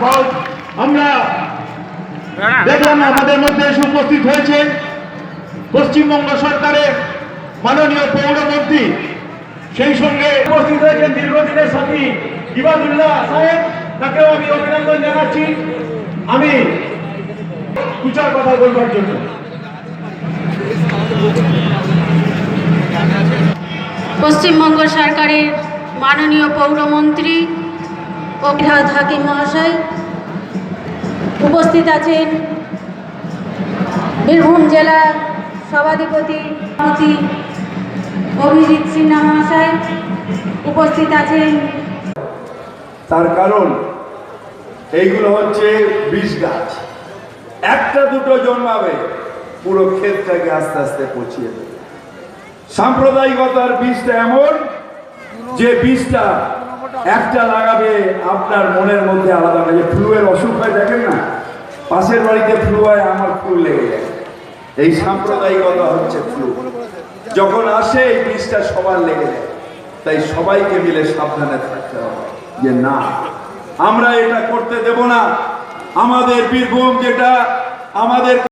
পাল- আমরা দেখলাম আমাদের মধ্যে এসে উপস্থিত হয়েছেন পশ্চিমবঙ্গ সরকারের মাননীয় পৌরমন্ত্রী। সেই সঙ্গে উপস্থিত হয়েছেন দীর্ঘদিনের সাথী ইবাদুল্লাহ সাহেব, তাকেও আমি অভিনন্দন জানাচ্ছি। আমি কুচার কথা বলবার জন্য। পশ্চিমবঙ্গ সরকারের মাননীয় পৌরমন্ত্রী ফিরহাদ হাকিম মহাশয় উপস্থিত আছেন বীরভূম জেলা সভাধিপতি অভিজিৎ সিনহা মহাশয় উপস্থিত আছেন। তার কারণ, এইগুলো হচ্ছে বীজ গাছ। একটা দুটো জন্মাবে, পুরো ক্ষেতটাকে আস্তে আস্তে পচিয়ে সাম্প্রদায়িকতার বীজটা এমন যে বীজটা একটা লাগাবে আপনার মনের মধ্যে আলাদা যে ফ্লুয়ের অসুখ হয়, দেখেন না? পাশের বাড়িতে ফ্লু হয়, আমার ফ্লু লেগে যায়। এই সাম্প্রদায়িকতা হচ্ছে ফ্লু। যখন আসে, এই বীজটা সবার লেগে যায়। তাই সবাইকে মিলে সাবধানে থাকতে হবে যে না, আমরা এটা করতে দেব না। আমাদের বীরভূম যেটা, আমাদের